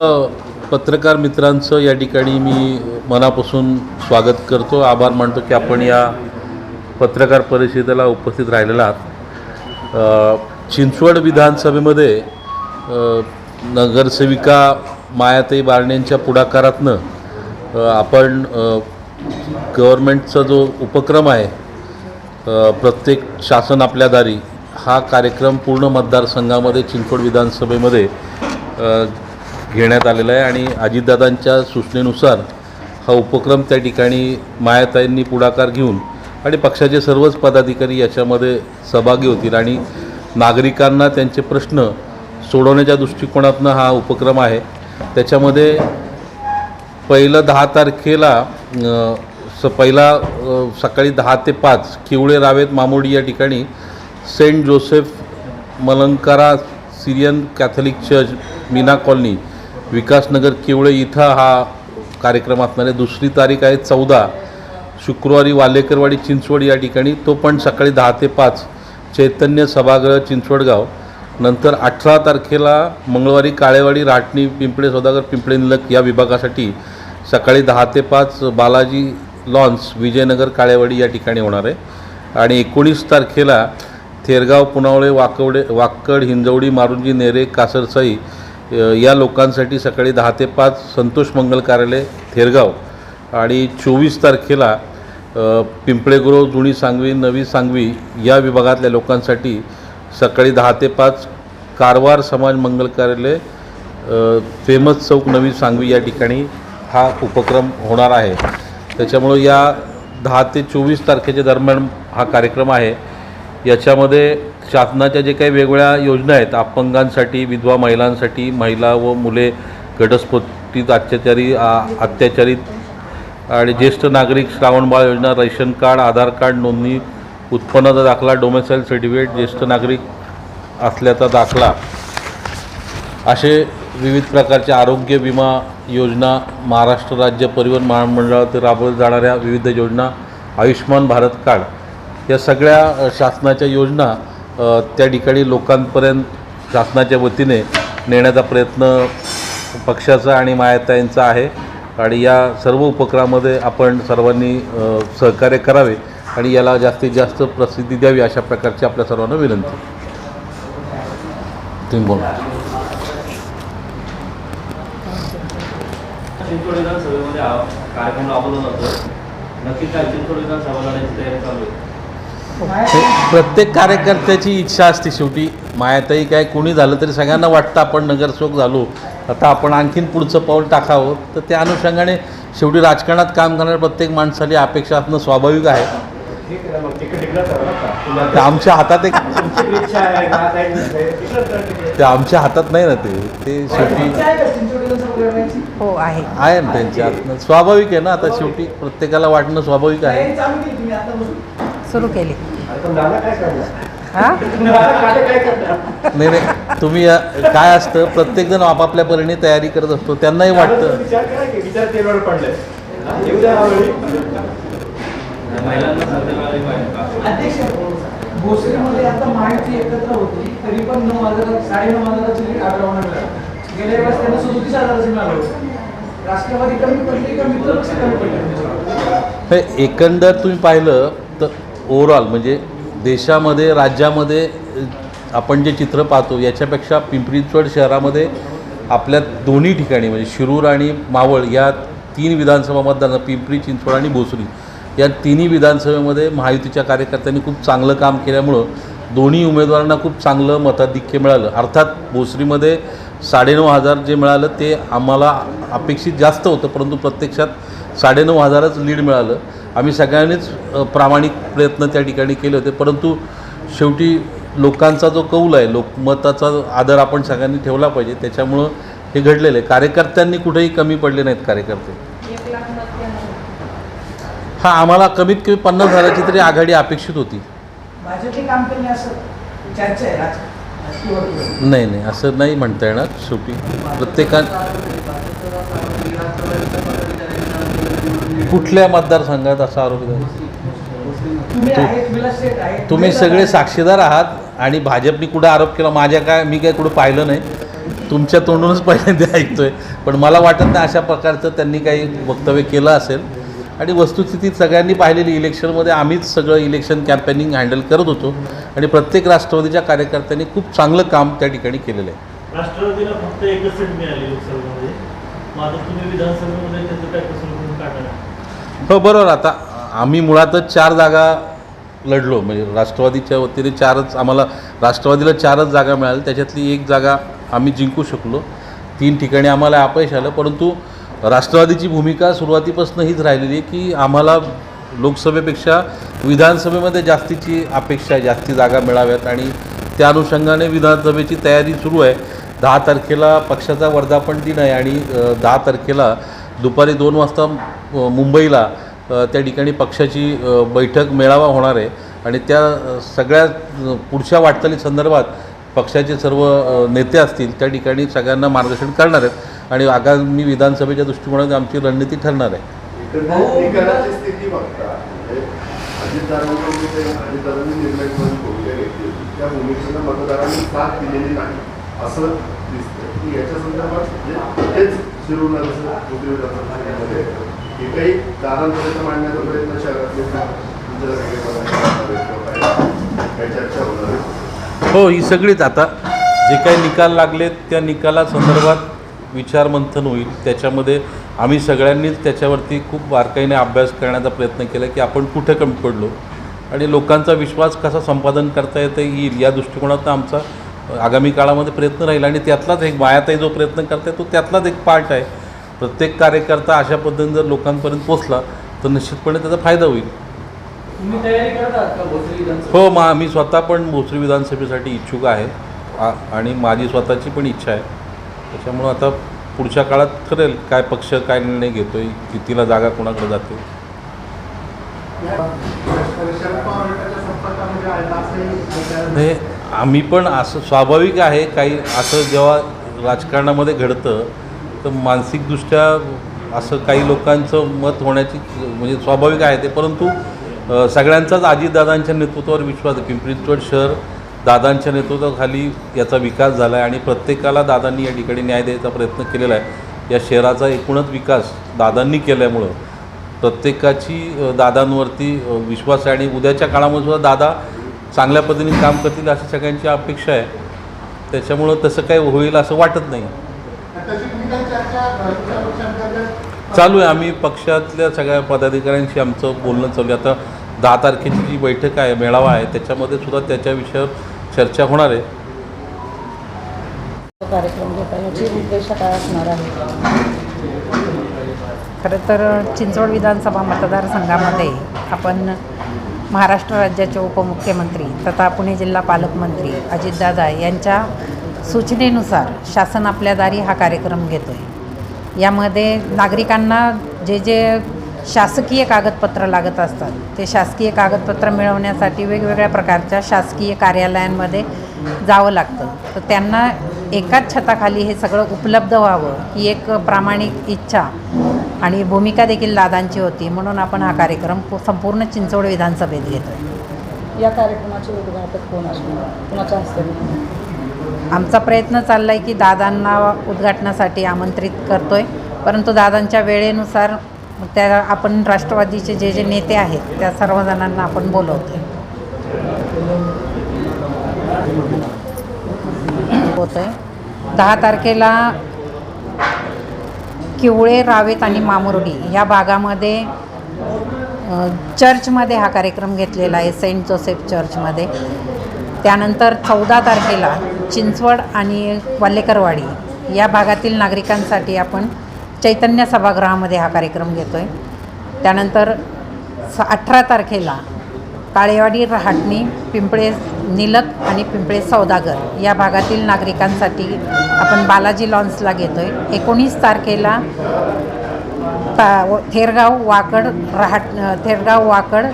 पत्रकार मित्रांचं या ठिकाणी मी मनापासून स्वागत करतो. आभार मानतो की आपण या पत्रकार परिषदेला उपस्थित राहिलेला आहात. चिंचवड विधानसभेमध्ये नगरसेविका मायाताई बारणेंच्या पुढाकारातनं आपण गव्हर्मेंटचा जो उपक्रम आहे प्रत्येक शासन आपल्या दारी हा कार्यक्रम पूर्ण मतदारसंघामध्ये चिंचवड विधानसभेमध्ये घेण्यात आलेला आहे आणि अजितदादांच्या सूचनेनुसार हा उपक्रम त्या ठिकाणी मायाताईंनी पुढाकार घेऊन आणि पक्षाचे सर्वच पदाधिकारी याच्यामध्ये सहभागी होतील आणि नागरिकांना त्यांचे प्रश्न सोडवण्याच्या दृष्टिकोनातनं हा उपक्रम आहे. त्याच्यामध्ये पहिलं दहा तारखेला स पहिला सकाळी दहा ते पाच किवळे रावेत मामोडी या ठिकाणी Saint Joseph Malankara Syrian Catholic church Meena colony Vikasnagar Kiwale इथं हा कार्यक्रम असणार आहे. दुसरी तारीख आहे चौदा. शुक्रवारी वालेकरवाडी चिंचवड या ठिकाणी. तो पण सकाळी दहा ते पाच. चैतन्य सभागृह चिंचवडगाव नंतर अठरा तारखेला मंगळवारी काळेवाडी राटणी पिंपळे सौदागर पिंपळे निलक या विभागासाठी सकाळी दहा ते पाच बालाजी लॉन्स विजयनगर काळेवाडी या ठिकाणी होणार आहे. आणि एकोणीस तारखेला थेरगाव पुनावळे वाकवडे वाकड हिंजवडी मारुंजी नेरे कासरसाई या लोकांसाठी सकाळी दहा ते पाच संतोष मंगल कार्यालय थेरगाव. आणि चोवीस तारखेला पिंपळेगुरव जुनी सांगवी नवी सांगवी या विभागातल्या लोकांसाठी सकाळी दहा ते पाच कारवार समाज मंगल कार्यालय फेमस चौक नवी सांगवी या ठिकाणी हा उपक्रम होणार आहे. त्याच्यामुळं या दहा ते चोवीस तारखेच्या दरम्यान हा कार्यक्रम आहे. याच्यामध्ये शासनाच्या जे काही वेगवेगळ्या योजना आहेत अपंगांसाठी विधवा महिलांसाठी महिला व मुले घटस्फोटीत अत्याचारी आ- अत्याचारित आणि ज्येष्ठ नागरिक श्रावणबाळ योजना रेशन कार्ड आधार कार्ड नोंदणी उत्पन्नाचा दाखला डोमेसाईल सर्टिफिकेट ज्येष्ठ नागरिक असल्याचा दाखला असे विविध प्रकारच्या आरोग्य विमा योजना महाराष्ट्र राज्य परिवहन महामंडळात राबवल्या जाणाऱ्या विविध योजना आयुष्यमान भारत कार्ड या सगळ्या शासनाच्या योजना त्या ठिकाणी लोकांपर्यंत शासनाच्या वतीने नेण्याचा प्रयत्न पक्षाचा आणि मायाताईंचा आहे. आणि या सर्व उपक्रमामध्ये आपण सर्वांनी सहकार्य करावे आणि याला जास्तीत जास्त प्रसिद्धी द्यावी अशा प्रकारची आपल्या सर्वांना विनंती. तुम्ही बोला. चिंचवड विधानसभेमध्ये कार्यक्रम राबवला जातो नक्की काय चिंचवड विधानसभा लढायची तयारी चालू आहे. हे प्रत्येक कार्यकर्त्याची इच्छा असते शेवटी. मायाताई काय कोणी झालं तरी सगळ्यांना वाटतं आपण नगरसेवक झालो. आता आपण आणखीन पुढचं पाऊल टाकावं. तर त्या अनुषंगाने शेवटी राजकारणात काम करणाऱ्या प्रत्येक माणसाली अपेक्षा असणं स्वाभाविक आहे. ते आमच्या हातात एक ते आमच्या हातात नाही ना ते. ते शेवटी हो आहे. आहे ना त्यांच्या हातनं. स्वाभाविक आहे ना आता शेवटी प्रत्येकाला वाटणं स्वाभाविक आहे. सुरू केली. हा? नाही नाही. तुम्ही या- काय असतं प्रत्येकजण आपापल्या परीने तयारी करत असतो. त्यांनाही वाटतं. महिलांना संधी मिळाली पाहिजे का अध्यक्ष भोसरीमध्ये आता माहिती एकत्र होती तरी पण नऊ हजार साडेनऊ हजाराची लीड आग्रवाना मिळाली गेल्या वेळेस त्यांना सदोतीस हजाराची मिळालं होतं. राष्ट्रवादी कमी पडली का मित्रपक्ष कमी पडले? हे एकंदर तुम्ही पाहिलं ओव्हरऑल म्हणजे देशामध्ये राज्यामध्ये आपण जे चित्र पाहतो याच्यापेक्षा पिंपरी शहरामध्ये आपल्या दोन्ही ठिकाणी म्हणजे शिरूर आणि मावळ या तीन विधानसभा मतदान पिंपरी चिंचवड आणि भोसरी या तिन्ही विधानसभेमध्ये महायुतीच्या कार्यकर्त्यांनी खूप चांगलं काम केल्यामुळं दोन्ही उमेदवारांना खूप चांगलं मताधिक्य मिळालं. अर्थात भोसरीमध्ये साडेनऊ हजार जे मिळालं ते आम्हाला अपेक्षित जास्त होतं परंतु प्रत्यक्षात साडेनऊ हजारच लीड मिळालं. आम्ही सगळ्यांनीच प्रामाणिक प्रयत्न त्या ठिकाणी केले होते. परंतु शेवटी लोकांचा जो कौल आहे लोकमताचा आदर आपण सगळ्यांनी ठेवला पाहिजे. त्याच्यामुळं हे घडलेलं आहे. कार्यकर्त्यांनी कुठेही कमी पडले नाहीत कार्यकर्ते. हा आम्हाला कमीत कमी पन्नास हजाराची तरी आघाडी अपेक्षित होती. नाही नाही असं नाही म्हणता येणार. शेवटी प्रत्येका कुठल्या मतदारसंघात असा आरोप आहे? तुम्ही सगळे साक्षीदार आहात आणि भाजपने कुठं आरोप केला? माझ्या काय मी काय कुठं पाहिलं नाही. तुमच्या तोंडूनच पहिल्यांदा ऐकतोय. पण मला वाटत नाही अशा प्रकारचं त्यांनी काही वक्तव्य केलं असेल. आणि वस्तुस्थिती सगळ्यांनी पाहिलेली इलेक्शनमध्ये आम्हीच सगळं इलेक्शन कॅम्पेनिंग हँडल करत होतो. आणि प्रत्येक राष्ट्रवादीच्या कार्यकर्त्यांनी खूप चांगलं काम त्या ठिकाणी केलेलं आहे. राष्ट्रवादीला फक्त एकच सीट मिळाली लोकसभेमध्ये. विधानसभेमध्ये त्याचं काय कसं करून काढणार हो बरोबर. आता आम्ही मुळातच चार जागा लढलो. म्हणजे राष्ट्रवादीच्या वतीने चारच आम्हाला राष्ट्रवादीला चारच जागा मिळाल्या त्याच्यातली एक जागा आम्ही जिंकू शकलो. तीन ठिकाणी आम्हाला अपयश आलं. परंतु राष्ट्रवादीची भूमिका सुरुवातीपासून हीच राहिलेली आहे की आम्हाला लोकसभेपेक्षा विधानसभेमध्ये जास्तीची अपेक्षा आहे जास्ती जागा मिळाव्यात. आणि त्या अनुषंगाने विधानसभेची तयारी सुरू आहे. दहा तारखेला पक्षाचा वर्धापन दिन आहे आणि दहा तारखेला दुपारी दोन वाजता मुंबईला त्या ठिकाणी पक्षाची बैठक मेळावा होणार आहे. आणि त्या सगळ्या पुढच्या वाटचाली संदर्भात पक्षाचे सर्व नेते असतील त्या ठिकाणी सगळ्यांना मार्गदर्शन करणार आहेत. आणि आगामी विधानसभेच्या दृष्टिकोनाने आमची रणनीती ठरणार आहे. बघता म्हणजे असं की दारांपर्यंत मांडण्याचा प्रयत्न शहरातले काही चर्चा होणार हो ही सगळीच आता जे काही निकाल लागलेत त्या निकालासंदर्भात विचारमंथन होईल. त्याच्यामध्ये आम्ही सगळ्यांनीच त्याच्यावरती खूप बारकाईने अभ्यास करण्याचा प्रयत्न केला की आपण कुठे कमी पडलो. आणि लोकांचा विश्वास कसा संपादन करता येतं येईल या दृष्टिकोनातून आमचा आगामी काळामध्ये प्रयत्न राहील. आणि त्यातलाच एक मायाताई जो प्रयत्न करताय तो त्यातलाच एक पार्ट आहे. प्रत्येक कार्यकर्ता अशा पद्धतीने जर लोकांपर्यंत पोचला तर निश्चितपणे त्याचा फायदा होईल. हो मा मी स्वतः पण भोसरी विधानसभेसाठी इच्छुक आहे. आणि माझी स्वतःची पण इच्छा आहे. त्याच्यामुळं आता पुढच्या काळात ठरेल काय पक्ष काय निर्णय घेतोय कितीला जागा कोणाकडे जाते. शरद पवार गटाच्या संपर्कामध्ये आहे असंही ऐकायला हे आम्ही पण असं स्वाभाविक आहे काही असं जेव्हा राजकारणामध्ये घडतं तर मानसिकदृष्ट्या असं काही लोकांचं मत होण्याची म्हणजे स्वाभाविक आहे ते. परंतु सगळ्यांचाच अजितदादांच्या नेतृत्वावर विश्वास आहे. पिंपरी चिंचवड शहर दादांच्या नेतृत्वाखाली याचा विकास झाला आहे आणि प्रत्येकाला दादांनी या ठिकाणी न्याय द्यायचा प्रयत्न केलेला आहे. या शहराचा एकूणच विकास दादांनी केल्यामुळं प्रत्येकाची दादांवरती विश्वास आहे. आणि उद्याच्या काळामध्ये सुद्धा दादा चांगल्या पद्धतीने काम करतील अशी सगळ्यांची अपेक्षा आहे. त्याच्यामुळं तसं काही होईल असं वाटत नाही तशी तुम्ही काही चर्चा घरच्या पक्षांतर्गत चालू आहे. आम्ही पक्षातल्या सगळ्या पदाधिकाऱ्यांशी आमचं बोलणं चालू आहे. आता दहा तारखेची जी बैठक आहे मेळावा आहे त्याच्यामध्ये सुद्धा त्याच्या विषयावर चर्चा होणार आहे. कार्यक्रम घेता याची उद्देश काय असणार आहे? खरं तर चिंचवड विधानसभा मतदारसंघामध्ये आपण महाराष्ट्र राज्याचे उपमुख्यमंत्री तथा पुणे जिल्हा पालकमंत्री अजितदादा यांच्या सूचनेनुसार शासन आपल्या दारी हा कार्यक्रम घेतो आहे यामध्ये नागरिकांना जे जे शासकीय कागदपत्र लागत असतात ते शासकीय कागदपत्र मिळवण्यासाठी वेगवेगळ्या प्रकारच्या शासकीय कार्यालयांमध्ये जावं लागतं. तर त्यांना एकाच छताखाली हे सगळं उपलब्ध व्हावं ही एक प्रामाणिक इच्छा आणि भूमिका देखील दादांची होती म्हणून आपण हा कार्यक्रम संपूर्ण चिंचवड विधानसभेत घेतो या कार्यक्रमाचे उद्घाटक कोण असणार? कोणाच्या हस्ते? आमचा प्रयत्न चालला आहे की दादांना उद्घाटनासाठी आमंत्रित करतो आहे परंतु दादांच्या वेळेनुसार त्या आपण राष्ट्रवादीचे जे जे नेते आहेत त्या सर्वजणांना आपण बोलवतो होतो आहे दहा तारखेला किवळे रावेत आणि मामुर्डी ह्या भागामध्ये चर्चमध्ये हा कार्यक्रम घेतलेला आहे सेंट जोसेफ चर्चमध्ये. त्यानंतर चौदा तारखेला चिंचवड आणि वाल्लेकरवाडी या भागातील नागरिकांसाठी आपण चैतन्य सभागृहामध्ये हा कार्यक्रम घेतो आहे त्यानंतर स अठरा तारखेला काळेवाडी रहाटणी पिंपळे निलक आणि पिंपळे सौदागर या भागातील नागरिकांसाठी आपण बालाजी लॉन्सला घेतो आहे एकोणीस तारखेला ता थेरगाव वाकड रहाट थेरगाव वाकड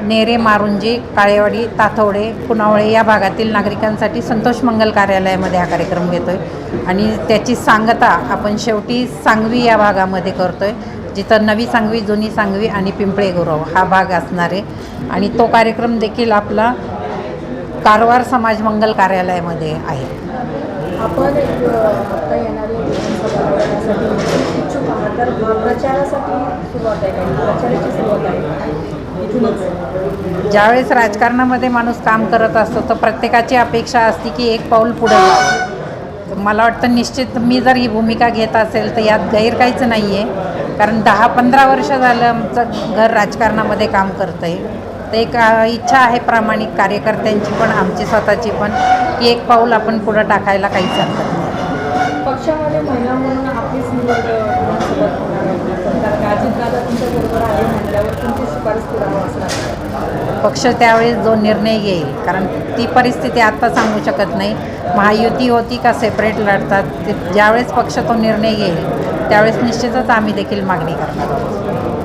नेरे मारुंजी काळेवाडी ताथवडे पुनावळे या भागातील नागरिकांसाठी संतोष मंगल कार्यालयामध्ये हा कार्यक्रम घेतो आहे आणि त्याची सांगता आपण शेवटी सांगवी या भागामध्ये करतो आहे जिथं नवी सांगवी जुनी सांगवी आणि पिंपळे गुरव हा भाग असणार आहे. आणि तो कार्यक्रम देखील आपला कारवार समाज मंगल कार्यालयामध्ये आहे. आपण तर प्रचारासाठी सुरुवात आहे प्रचाराची सुरुवात आहे. इथूनच. ज्यावेळेस राजकारणामध्ये माणूस काम करत असतो तर प्रत्येकाची अपेक्षा असते की एक पाऊल पुढे मला वाटतं निश्चित मी जर ही भूमिका घेत असेल तर यात गैर काहीच नाही आहे कारण दहा पंधरा वर्ष झालं आमचं घर राजकारणामध्ये काम करतं आहे तर एक इच्छा आहे प्रामाणिक कार्यकर्त्यांची पण आमची स्वतःची पण की एक पाऊल आपण पुढं टाकायला काहीच हरकत नाही. पक्षामध्ये महिला म्हणून आपलीच निवड पक्ष त्यावेळेस जो निर्णय येईल कारण ती परिस्थिती आत्ता सांगू शकत नाही. महायुती होती का सेपरेट लढतात ते ज्यावेळेस पक्ष तो निर्णय येईल त्यावेळेस निश्चितच आम्ही देखील मागणी करणार आहोत.